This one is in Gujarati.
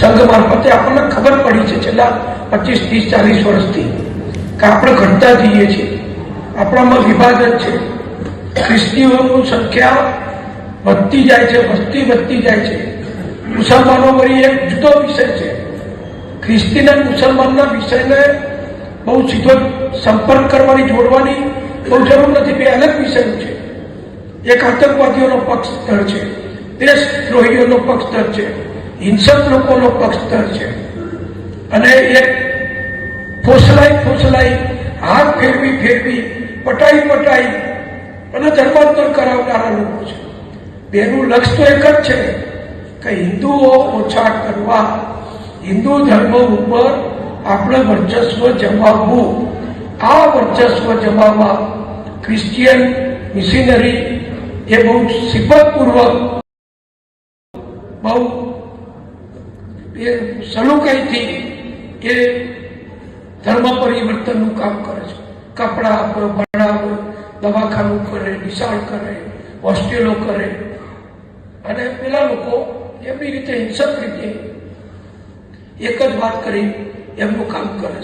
સંઘ મારફતે આપણને ખબર પડી છે છેલ્લા પચીસ, ત્રીસ, ચાલીસ વર્ષથી કે આપણે ઘટતા જઈએ છીએ. આપણામાં વિભાજન છે. ખ્રિસ્તીઓની સંખ્યા વધતી જાય છે વસ્તી વધતી જાય છે. મુસલમાનો વળી એક જુદો વિષય છે. ખ્રિસ્તીને મુસલમાનના વિષયને બહુ સીધો સંપર્ક કરવાની, જોડવાની બહુ જરૂર નથી. બે અલગ વિષયો છે. એક આતંકવાદીઓનો પક્ષ પક્ષધર છે. દેશદ્રોહીઓનો પક્ષધર છે. હિંસક લોકોનો પક્ષધર છે. અને એક ફોસલાઈ ફોસલાઈ હાથ ફેરવી ફેરવી, પટાઈ પટાઈ અને ધર્માંતર કરાવનારા લોકો છે. બેનું લક્ષ્ય તો એક જ છે કે હિન્દુઓ ઓછા કરવા, હિન્દુ ધર્મ ઉપર આપણે વર્ચસ્વ જમાવવું. આ વર્ચસ્વ જમાવવા ક્રિશ્ચિયન મિશનરી એ બહુ સિફતપૂર્વક બહુ એ સલુકાઈથી એ ધર્મ પરિવર્તનનું કામ કરે છે. કપડાં આપો ભણાવે દવાખાનું કરે નિશાળ કરે, હોસ્ટેલો કરે. અને પેલા લોકો એમની રીતે હિંસક રીતે એક જ વાત કરી, એમનું કામ કરે